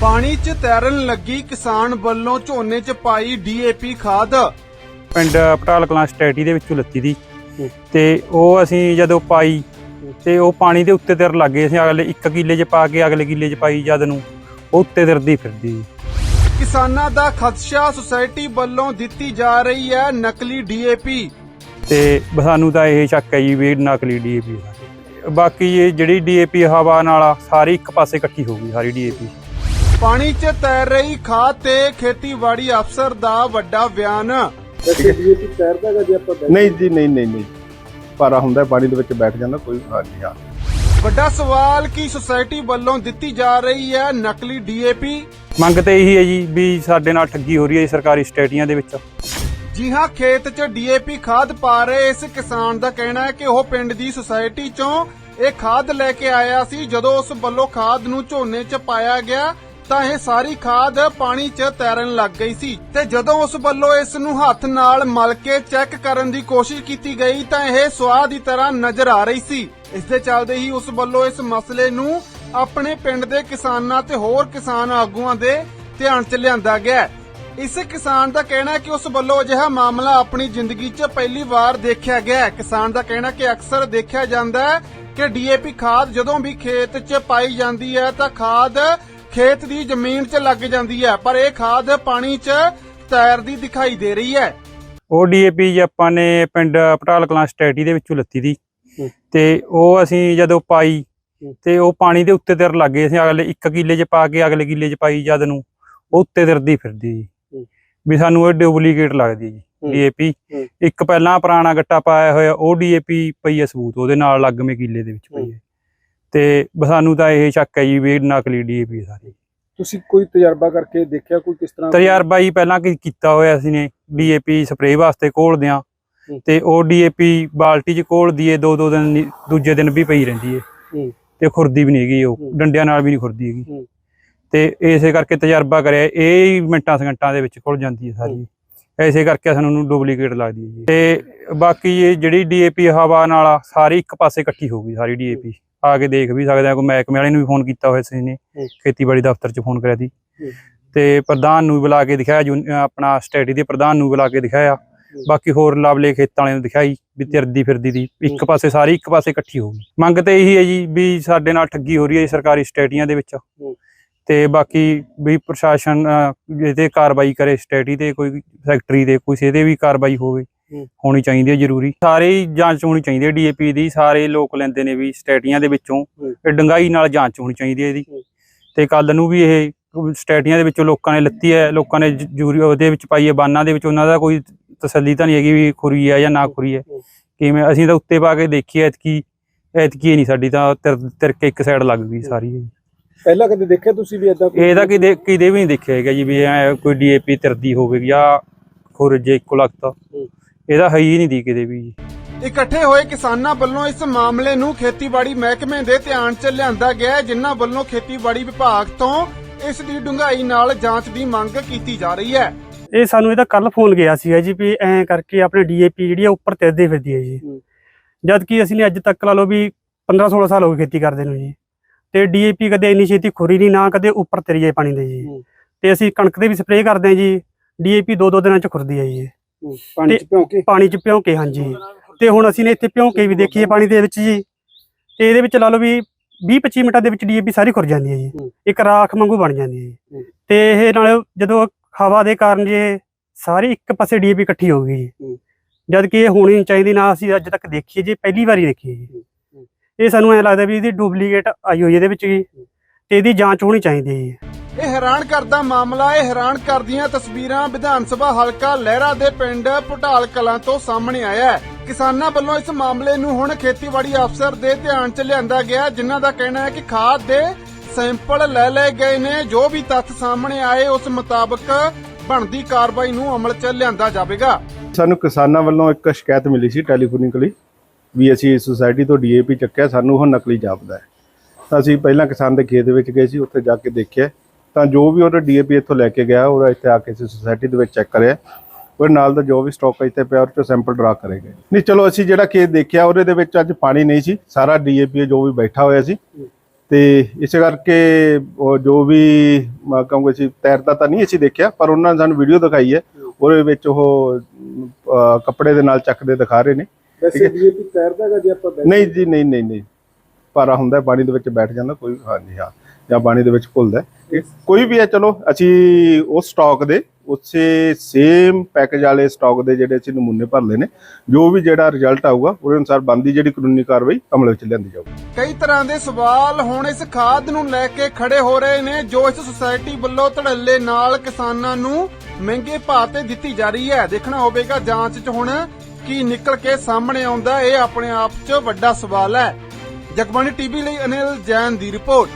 ਪਾਣੀ 'ਚ ਤੈਰਨ ਲੱਗੀ ਕਿਸਾਨ ਵੱਲੋਂ ਝੋਨੇ 'ਚ ਪਾਈ ਡੀਏਪੀ ਖਾਦ। ਪਿੰਡ ਪਟਾਲ ਕਲਾਂ ਸਟੇਟੀ ਦੇ ਵਿੱਚੋਂ ਲੱਤੀ ਦੀ। ਤੇ ਉਹ ਅਸੀਂ ਜਦੋਂ ਪਾਈ ਤੇ ਉਹ ਪਾਣੀ ਦੇ ਉੱਤੇ ਤਰ ਲੱਗੇ ਅਸੀਂ ਅਗਲੇ ਇੱਕ ਕਿੱਲੇ 'ਚ ਪਾ ਕੇ ਅਗਲੇ ਕਿੱਲੇ 'ਚ ਪਾਈ ਜਦ ਨੂੰ ਉਹ ਉੱਤੇ ਤਰਦੀ ਫਿਰਦੀ। ਕਿਸਾਨਾਂ ਦਾ ਖਦਸ਼ਾ ਸੁਸਾਇਟੀ ਵੱਲੋਂ ਦਿੱਤੀ ਜਾ ਰਹੀ ਹੈ ਨਕਲੀ ਡੀਏਪੀ। ਤੇ ਸਾਨੂੰ ਤਾਂ ਇਹ ਸ਼ੱਕ ਹੈ ਜੀ ਵੀ ਨਕਲੀ ਡੀਏਪੀ ਬਾਕੀ ਇਹ ਜਿਹੜੀ ਡੀਏਪੀ ਹਵਾ ਨਾਲ ਸਾਰੀ ਇੱਕ ਪਾਸੇ ਇਕੱਠੀ ਹੋ ਗਈ ਸਾਰੀ ਡੀਏਪੀ। ਪਾਣੀ 'ਚ ਤੈਰ ਰਹੀ ਖਾਦ ਤੇ ਖੇਤੀਬਾੜੀ ਅਫਸਰ ਦਾ ਵੱਡਾ ਬਿਆਨ। ਨਹੀਂ ਜੀ ਨਹੀਂ ਨਹੀਂ ਨਹੀਂ। ਪਾਰਾ ਹੁੰਦਾ ਹੈ, ਪਾਣੀ ਦੇ ਵਿੱਚ ਬੈਠ ਜਾਂਦਾ ਕੋਈ ਹਾਂ ਨਹੀਂ ਹਾਂ ਵੱਡਾ ਸਵਾਲ ਕੀ ਸੁਸਾਇਟੀ ਵੱਲੋਂ ਦਿੱਤੀ ਜਾ ਰਹੀ ਹੈ ਨਕਲੀ ਡੀਏਪੀ ਮੰਗ ਤੇ ਇਹੀ ਹੈ ਜੀ ਵੀ ਸਾਡੇ ਨਾਲ ਠੱਗੀ ਹੋ ਰਹੀ ਹੈ ਜੀ ਸਰਕਾਰੀ ਸਟੇਟੀਆਂ ਦੇ ਵਿੱਚ। ਜੀ ਹਾਂ ਖੇਤ 'ਚ ਡੀਏਪੀ ਖਾਦ ਪਾ ਰਹੇ ਇਸ ਕਿਸਾਨ ਦਾ ਕਹਿਣਾ ਹੈ ਕਿ ਉਹ ਪਿੰਡ ਦੀ ਸੁਸਾਇਟੀ 'ਚੋਂ ਇਹ ਖਾਦ ਲੈ ਕੇ ਆਇਆ ਸੀ ਜਦੋਂ ਉਸ ਵੱਲੋਂ ਖਾਦ ਨੂੰ ਝੋਨੇ 'ਚ ਪਾਇਆ ਗਿਆ। ਤਾਂ ਇਹ ਸਾਰੀ ਖਾਦ ਪਾਣੀ 'ਚ ਤੈਰਨ ਲੱਗ ਗਈ ਸੀ। ਤੇ ਜਦੋਂ ਉਸ ਵੱਲੋਂ ਇਸ ਨੂੰ ਹੱਥ ਨਾਲ ਮਲ ਕੇ ਚੈੱਕ ਕਰਨ ਦੀ ਕੋਸ਼ਿਸ਼ ਕੀਤੀ ਗਈ ਤਾਂ ਇਹ ਸਵਾਹ ਦੀ ਤਰ੍ਹਾਂ ਨਜ਼ਰ ਆ ਰਹੀ ਸੀ। ਇਸ ਦੇ ਚੱਲਦੇ ਹੀ ਉਸ ਵੱਲੋਂ ਇਸ ਮਸਲੇ ਨੂੰ ਆਪਣੇ ਪਿੰਡ ਦੇ ਕਿਸਾਨਾਂ ਤੇ ਹੋਰ ਕਿਸਾਨ ਆਗੂਆਂ ਦੇ ਧਿਆਨ 'ਚ ਲਿਆਂਦਾ ਗਿਆ। ਇਸ ਕਿਸਾਨ ਦਾ ਕਹਿਣਾ ਹੈ ਕਿ ਉਸ ਵੱਲੋਂ ਅਜਿਹਾ ਮਾਮਲਾ ਆਪਣੀ ਜ਼ਿੰਦਗੀ 'ਚ ਪਹਿਲੀ ਵਾਰ ਦੇਖਿਆ ਗਿਆ ਕਿਸਾਨ ਦਾ ਕਹਿਣਾ ਕਿ ਅਕਸਰ ਦੇਖਿਆ ਜਾਂਦਾ ਹੈ ਕਿ ਡੀਏਪੀ ਖਾਦ ਜਦੋਂ ਵੀ ਖੇਤ 'ਚ ਪਾਈ ਜਾਂਦੀ ਹੈ, ਤਾਂ ਖਾਦ ਖੇਤ ਦੀ ਜ਼ਮੀਨ 'ਚ ਲੱਗ ਜਾਂਦੀ ਹੈ ਪਰ ਇਹ ਖਾਦ ਪਾਣੀ 'ਚ ਤੈਰਦੀ ਦਿਖਾਈ ਦੇ ਰਹੀ ਹੈ। ਉਹ ਡੀਏਪੀ ਜੀ ਆਪਾਂ ਨੇ ਪਿੰਡ ਪਟਾਲ ਕਲਾਂ ਸਟੇਟੀ ਦੇ ਵਿੱਚੋਂ ਲੱਤੀ ਦੀ। ਤੇ ਉਹ ਅਸੀਂ ਜਦੋਂ ਪਾਈ ਤੇ ਉਹ ਪਾਣੀ ਦੇ ਉੱਤੇ ਤਰ ਲੱਗੇ ਅਸੀਂ ਅਗਲੇ ਇੱਕ ਕਿੱਲੇ 'ਚ ਪਾ ਕੇ ਅਗਲੇ ਕਿੱਲੇ 'ਚ ਪਾਈ ਜਦ ਨੂੰ ਉਹ ਉੱਤੇ ਤਰਦੀ ਫਿਰਦੀ ਜੀ। ਵੀ ਸਾਨੂੰ ਇਹ ਡੁਪਲੀਕੇਟ ਲੱਗਦੀ ਜੀ ਡੀਏਪੀ ਇੱਕ ਪਹਿਲਾਂ ਪੁਰਾਣਾ ਗੱਟਾ ਪਾਇਆ ਹੋਇਆ ਉਹ ਡੀਏਪੀ ਪਈ ਹੈ ਸਬੂਤ ਉਹਦੇ ਨਾਲ ਲੱਗਵੇਂ ਕਿੱਲੇ ਦੇ ਵਿੱਚ ਪਈ ਹੈ। ਤੇ ਸਾਨੂੰ ਤਾਂ ਇਹ ਸ਼ੱਕ ਹੈ ਜੀ ਵੀ ਇਹ ਨਕਲੀ ਡੀਏਪੀ ਸਾਰੀ ਤੁਸੀਂ ਕੋਈ ਤਜਰਬਾ ਕਰਕੇ ਦੇਖਿਆ ਕੋਈ ਕਿਸ ਤਰ੍ਹਾਂ ਤਜਰਬਾ ਹੀ ਪਹਿਲਾਂ ਕੀ ਕੀਤਾ ਹੋਇਆ ਸੀ ਨੇ ਡੀਏਪੀ ਸਪਰੇਅ ਵਾਸਤੇ ਘੋਲਦੇ ਆ ਹੂੰ। ਤੇ ਉਹ ਡੀਏਪੀ ਬਾਲਟੀ 'ਚ ਘੋਲਦੀ ਏ ਦੋ ਦੋ ਦਿਨ ਦੂਜੇ ਦਿਨ ਵੀ ਪਈ ਰਹਿੰਦੀ ਏ। ਤੇ ਖੁਰਦੀ ਵੀ ਨਹੀਂ ਹੈਗੀ ਉਹ। ਡੰਡਿਆਂ ਨਾਲ ਵੀ ਨਹੀਂ ਖੁਰਦੀ ਹੈਗੀ। ਤੇ ਇਸੇ ਕਰਕੇ ਤਜਰਬਾ ਕਰਿਆ ਇਹ ਮਿੰਟਾਂ ਸਕਿੰਟਾਂ ਦੇ ਵਿੱਚ ਖੁੱਲ ਜਾਂਦੀ ਹੈ ਸਾਰੀ ਐਸੇ ਕਰਕੇ ਸਾਨੂੰ ਨੂੰ ਡੁਪਲੀਕੇਟ ਲੱਗਦੀ ਹੈ ਜੀ ਤੇ ਬਾਕੀ ਇਹ ਜਿਹੜੀ ਡੀਏਪੀ ਹਵਾ ਨਾਲ ਸਾਰੀ ਇੱਕ ਪਾਸੇ ਇਕੱਠੀ ਹੋ ਗਈ ਸਾਰੀ ਡੀਏਪੀ ਆ ਕੇ ਦੇਖ ਵੀ ਸਕਦੇ ਆ ਕੋਈ ਮਹਿਕਮੇ ਵਾਲੇ ਨੂੰ ਵੀ ਫੋਨ ਕੀਤਾ ਹੋਇਆ ਸੀ ਨੇ। ਖੇਤੀਬਾੜੀ ਦਫ਼ਤਰ 'ਚ ਫੋਨ ਕਰਿਆ ਸੀ। ਤੇ ਪ੍ਰਧਾਨ ਨੂੰ ਬੁਲਾ ਕੇ ਦਿਖਾਇਆ ਆਪਣਾ ਸਟੇਟੀ ਦੇ ਪ੍ਰਧਾਨ ਨੂੰ ਬੁਲਾ ਕੇ ਦਿਖਾਇਆ। ਬਾਕੀ ਹੋਰ ਲਾਵਲੇ ਖੇਤਾਂ ਵਾਲਿਆਂ ਨੂੰ ਦਿਖਾਈ ਵੀ ਤਿਰਦੀ ਫਿਰਦੀ ਦੀ ਇੱਕ ਪਾਸੇ ਸਾਰੀ ਇੱਕ ਪਾਸੇ ਇਕੱਠੀ ਹੋ ਗਈ। ਮੰਗ ਤੇ ਇਹੀ ਹੈ ਜੀ ਵੀ ਸਾਡੇ ਨਾਲ ਠੱਗੀ ਹੋ ਰਹੀ ਹੈ ਸਰਕਾਰੀ ਸਟੇਟੀਆਂ ਦੇ ਵਿੱਚ। ਤੇ ਬਾਕੀ ਵੀ ਪ੍ਰਸ਼ਾਸਨ ਇਹਤੇ ਕਾਰਵਾਈ ਕਰੇ ਸਟੇਟੀ ਤੇ ਕੋਈ ਫੈਕਟਰੀ ਦੇ ਕੋਈ ਇਹਦੇ ਵੀ ਕਾਰਵਾਈ ਹੋਵੇ। ਹੋਣੀ ਚਾਹੀਦੀ ਹੈ ਜ਼ਰੂਰੀ। ਸਾਰੇ ਜਾਂਚ ਹੋਣੀ ਚਾਹੀਦੀ ਹੈ ਡੀਏਪੀ ਦੀ ਸਾਰੇ ਲੋਕ ਲੈਂਦੇ ਨੇ ਵੀ ਸਟੇਟੀਆਂ ਦੇ ਵਿੱਚੋਂ। ਇਹ ਡੰਗਾਈ ਨਾਲ ਜਾਂਚ ਹੋਣੀ ਚਾਹੀਦੀ ਹੈ ਇਹਦੀ। ਤੇ ਕੱਲ ਨੂੰ ਵੀ ਇਹ ਸਟੇਟੀਆਂ ਦੇ ਵਿੱਚੋਂ ਲੋਕਾਂ ਨੇ ਲੱਤੀ ਹੈ ਲੋਕਾਂ ਨੇ ਜ- ਜੂਰੀ ਉਹਦੇ ਵਿੱਚ ਪਾਈ ਹੈ ਬਾਨਾਂ ਦੇ ਵਿੱਚ ਉਹਨਾਂ ਦਾ ਕੋਈ ਤਸੱਲੀ ਤਾਂ ਨਹੀਂ ਹੈਗੀ ਵੀ ਖੁਰੀ ਹੈ ਜਾਂ ਨਾ ਖੁਰੀ ਹੈ। ਕਿਵੇਂ ਅਸੀਂ ਤਾਂ ਉੱਤੇ ਪਾ ਕੇ ਦੇਖੀ ਐਤਕੀ ਐਤਕੀ ਨਹੀਂ ਸਾਡੀ ਤਾਂ ਤਿਰ ਤਿਰ ਕੇ ਇੱਕ ਸਾਈਡ ਲੱਗ ਗਈ ਸਾਰੀ ਹੀ। ਪਹਿਲਾਂ ਕਦੇ ਦੇਖਿਆ ਤੁਸੀਂ ਵੀ ਇਦਾਂ ਇਹਦਾ ਕਿਤੇ ਕਿਤੇ ਵੀ ਨਹੀਂ ਦੇਖਿਆ ਹੈਗਾ ਜੀ ਵੀ ਐਂ ਕੋਈ ਡੀਏਪੀ ਤਿਰਦੀ ਹੋਵੇ ਜਾਂ ਖੁਰਜੇ ਇੱਕੋ ਲੱਗਦਾ ਇਹਦਾ ਹੈ ਹੀ ਨਹੀਂ ਦੀ ਕਿਤੇ ਵੀ ਜੀ ਇਕੱਠੇ ਹੋਏ ਕਿਸਾਨਾਂ ਵੱਲੋਂ ਇਸ ਮਾਮਲੇ ਨੂੰ ਖੇਤੀਬਾੜੀ ਮਹਿਕਮੇ ਦੇ ਧਿਆਨ 'ਚ ਲਿਆਂਦਾ ਗਿਆ ਹੈ, ਜਿਨ੍ਹਾਂ ਵੱਲੋਂ ਖੇਤੀਬਾੜੀ ਵਿਭਾਗ ਤੋਂ ਇਸ ਦੀ ਡੂੰਘਾਈ ਨਾਲ ਜਾਂਚ ਦੀ ਮੰਗ ਕੀਤੀ ਜਾ ਰਹੀ ਹੈ ਇਹ ਸਾਨੂੰ ਇਹਦਾ ਕੱਲ ਫੋਨ ਗਿਆ ਸੀਗਾ ਜੀ ਵੀ ਐਂ ਕਰਕੇ ਆਪਣੇ ਡੀਏਪੀ ਜਿਹੜੀ ਆ ਉੱਪਰ ਤਿਰਦੇ ਫਿਰਦੀ ਹੈ ਜੀ। ਜਦ ਕਿ ਅਸੀਂ ਨੇ ਅੱਜ ਤੱਕ ਲਾ ਲਓ ਵੀ 15 16 ਸਾਲ ਹੋ ਗਏ ਖੇਤੀ ਕਰਦੇ ਨੂੰ ਜੀ ਤੇ ਡੀਏਪੀ ਕਦੇ ਇੰਨੀ ਛੇਤੀ ਖੁਰੀ ਨਹੀਂ ਨਾ ਕਦੇ ਉੱਪਰ ਤੇਰੀ ਜਾਏ ਪਾਣੀ ਦੇ ਜੀ। ਤੇ ਅਸੀਂ ਕਣਕ ਦੇ ਵੀ ਸਪਰੇਅ ਕਰਦੇ ਹਾਂ ਜੀ ਡੀਏਪੀ ਦੋ ਦੋ ਦਿਨਾਂ ਚ ਖੁਰਦੀ ਹੈ ਜੀ। ਪਾਣੀ ਚ ਭਿਉਂ ਕੇ ਪਾਣੀ ਚ ਭਿਉਂ ਕੇ ਹਾਂਜੀ। ਤੇ ਹੁਣ ਅਸੀਂ ਨੇ ਇੱਥੇ ਭਿਉਂ ਕੇ ਵੀ ਦੇਖੀਏ ਪਾਣੀ ਦੇ ਵਿੱਚ ਜੀ। ਤੇ ਇਹਦੇ ਵਿੱਚ ਲਾ ਲਓ ਵੀ 20 25 ਮਿੰਟਾਂ ਦੇ ਵਿੱਚ ਡੀਏਪੀ ਸਾਰੀ ਖੁਰ ਜਾਂਦੀ ਹੈ ਜੀ। ਇੱਕ ਰਾਖ ਵਾਂਗੂ ਬਣ ਜਾਂਦੀ ਹੈ। ਜੀ। ਤੇ ਇਹ ਨਾਲ ਜਦੋਂ ਹਵਾ ਦੇ ਕਾਰਨ ਜੇ ਸਾਰੀ ਇੱਕ ਪਾਸੇ ਡੀਏਪੀ ਇਕੱਠੀ ਹੋ ਗਈ ਜੀ। ਜਦ ਕਿ ਇਹ ਹੋਣੀ ਨਹੀਂ ਚਾਹੀਦੀ ਨਾ ਅਸੀਂ ਅੱਜ ਤੱਕ ਦੇਖੀਏ ਜੀ ਪਹਿਲੀ ਵਾਰੀ ਦੇਖੀ ਹੈ ਜੀ। ਇਹ ਸਾਨੂੰ ਐ ਲੱਗਦਾ ਵੀ ਇਹਦੀ ਡੁਪਲੀਕੇਟ ਆਈ ਹੋਈ ਇਹਦੇ ਵਿੱਚ ਜੀ। ਤੇ ਇਹਦੀ ਜਾਂਚ ਹੋਣੀ ਚਾਹੀਦੀ ਹੈ ਇਹ ਹੈਰਾਨ ਕਰਦਾ ਮਾਮਲਾ, ਇਹ ਹੈਰਾਨ ਕਰਦੀਆਂ ਤਸਵੀਰਾਂ ਵਿਧਾਨ ਸਭਾ ਹਲਕਾ ਲਹਿਰਾ ਦੇ ਪਿੰਡ ਪਟਾਲ ਕਲਾਂ ਤੋਂ ਸਾਹਮਣੇ ਆਇਆ ਹੈ। ਕਿਸਾਨਾਂ ਵੱਲੋਂ ਇਸ ਮਾਮਲੇ ਨੂੰ ਹੁਣ ਖੇਤੀਬਾੜੀ ਅਫਸਰ ਦੇ ਧਿਆਨ 'ਚ ਲਿਆਂਦਾ ਗਿਆ ਜਿਨ੍ਹਾਂ ਦਾ ਕਹਿਣਾ ਹੈ ਕਿ ਖਾਦ ਦੇ ਸੈਂਪਲ ਲੈ ਲਏ ਗਏ ਨੇ, ਜੋ ਵੀ ਤੱਥ ਸਾਹਮਣੇ ਆਏ, ਉਸ ਮੁਤਾਬਕ ਬਣਦੀ ਕਾਰਵਾਈ ਨੂੰ ਅਮਲ 'ਚ ਲਿਆਂਦਾ ਜਾਵੇਗਾ। ਸਾਨੂੰ ਕਿਸਾਨਾਂ ਵੱਲੋਂ ਇੱਕ ਸ਼ਿਕਾਇਤ ਮਿਲੀ ਸੀ ਟੈਲੀਫੋਨਿਕਲੀ ਵੀ ਅਸੀਂ ਸੁਸਾਇਟੀ ਤੋਂ ਡੀਏਪੀ ਚੱਕਿਆ, ਸਾਨੂੰ ਉਹ ਨਕਲੀ ਜਾਪਦਾ ਹੈ। ਤਾਂ ਅਸੀਂ ਪਹਿਲਾਂ ਕਿਸਾਨ ਦੇ ਖੇਤ ਵਿੱਚ ਗਏ ਸੀ, ਉੱਥੇ ਜਾ ਕੇ ਦੇਖਿਆ ਤਾਂ ਜੋ ਵੀ ਉਹਦਾ ਡੀਏਪੀ ਇੱਥੋਂ ਲੈ ਕੇ ਗਿਆ ਉਹ ਇੱਥੇ ਆ ਕੇ ਅਸੀਂ ਸੁਸਾਇਟੀ ਦੇ ਵਿੱਚ ਚੈੱਕ ਕਰਿਆ। ਉਹ ਨਾਲ ਦਾ ਜੋ ਵੀ ਸਟਾਕ ਇੱਥੇ ਪਿਆ ਉਹ ਚੋਂ ਸੈਂਪਲ ਡਰਾ ਕਰੇ ਗਏ। ਨਹੀਂ ਚਲੋ ਅਸੀਂ ਜਿਹੜਾ ਖੇਤ ਦੇਖਿਆ ਉਹਦੇ ਦੇ ਵਿੱਚ ਅੱਜ ਪਾਣੀ ਨਹੀਂ ਸੀ। ਸਾਰਾ ਡੀਏਪੀ ਜੋ ਵੀ ਬੈਠਾ ਹੋਇਆ ਸੀ। ਤੇ ਇਸੇ ਕਰਕੇ ਉਹ ਜੋ ਵੀ ਕਹੂੰਗਾ ਸੀ ਤੈਰਦਾ ਤਾਂ ਨਹੀਂ ਅਸੀਂ ਦੇਖਿਆ ਪਰ ਉਹਨਾਂ ਨੇ ਸਾਨੂੰ ਵੀਡੀਓ ਦਿਖਾਈ ਹੈ। ਉਹਦੇ ਵਿੱਚ ਉਹ ਕੱਪੜੇ ਦੇ ਨਾਲ ਚੱਕਦੇ ਦਿਖਾ ਰਹੇ ਨੇ। ਵੈਸੇ ਡੀਏਪੀ ਤੈਰਦਾਗਾ ਜੇ ਆਪਾਂ ਨਹੀਂ ਜੀ ਨਹੀਂ ਨਹੀਂ ਨਹੀਂ। ਪਾਰਾ ਹੁੰਦਾ ਪਾਣੀ ਦੇ ਵਿੱਚ ਬੈਠ ਜਾਂਦਾ ਕੋਈ ਹਾਂਜੀ ਹਾਂ। ਜਾਂ ਪਾਣੀ ਦੇ ਵਿੱਚ। ਇਹ ਕੋਈ ਵੀ ਹੈ ਚਲੋ ਅਸੀਂ ਉਸ ਸਟਾਕ ਦੇ ਉਸੇ ਸੇਮ ਪੈਕੇਜ ਵਾਲੇ ਸਟਾਕ ਦੇ ਜਿਹੜੇ ਅਸੀਂ ਨਮੂਨੇ ਭਰ ਲਏ ਨੇ ਜੋ ਵੀ ਜਿਹੜਾ ਰਿਜ਼ਲਟ ਆਊਗਾ ਉਹਦੇ ਅਨੁਸਾਰ ਬੰਦੀ ਜਿਹੜੀ ਕਾਨੂੰਨੀ ਕਾਰਵਾਈ ਅਮਲ ਵਿੱਚ ਲਿਆਂਦੀ ਜਾਊਗੀ। ਕਈ ਤਰ੍ਹਾਂ ਦੇ ਸਵਾਲ ਹੁਣ ਇਸ ਖਾਦ ਨੂੰ ਲੈ ਕੇ ਖੜੇ ਹੋ ਰਹੇ ਨੇ ਜੋ ਇਸ ਸੁਸਾਇਟੀ ਵੱਲੋਂ ਧੜੱਲੇ ਨਾਲ ਕਿਸਾਨਾਂ ਨੂੰ ਮਹਿੰਗੇ ਭਾਅ ਤੇ ਦਿੱਤੀ ਜਾ ਰਹੀ ਹੈ। ਦੇਖਣਾ ਹੋਵੇਗਾ ਜਾਂਚ 'ਚ ਹੁਣ ਕੀ ਨਿਕਲ ਕੇ ਸਾਹਮਣੇ ਆਉਂਦਾ ਇਹ ਆਪਣੇ ਆਪ 'ਚ ਵੱਡਾ ਸਵਾਲ ਹੈ। ਜਗਬਾਣੀ ਟੀਵੀ ਲਈ ਅਨਿਲ ਜੈਨ ਦੀ ਰਿਪੋਰਟ।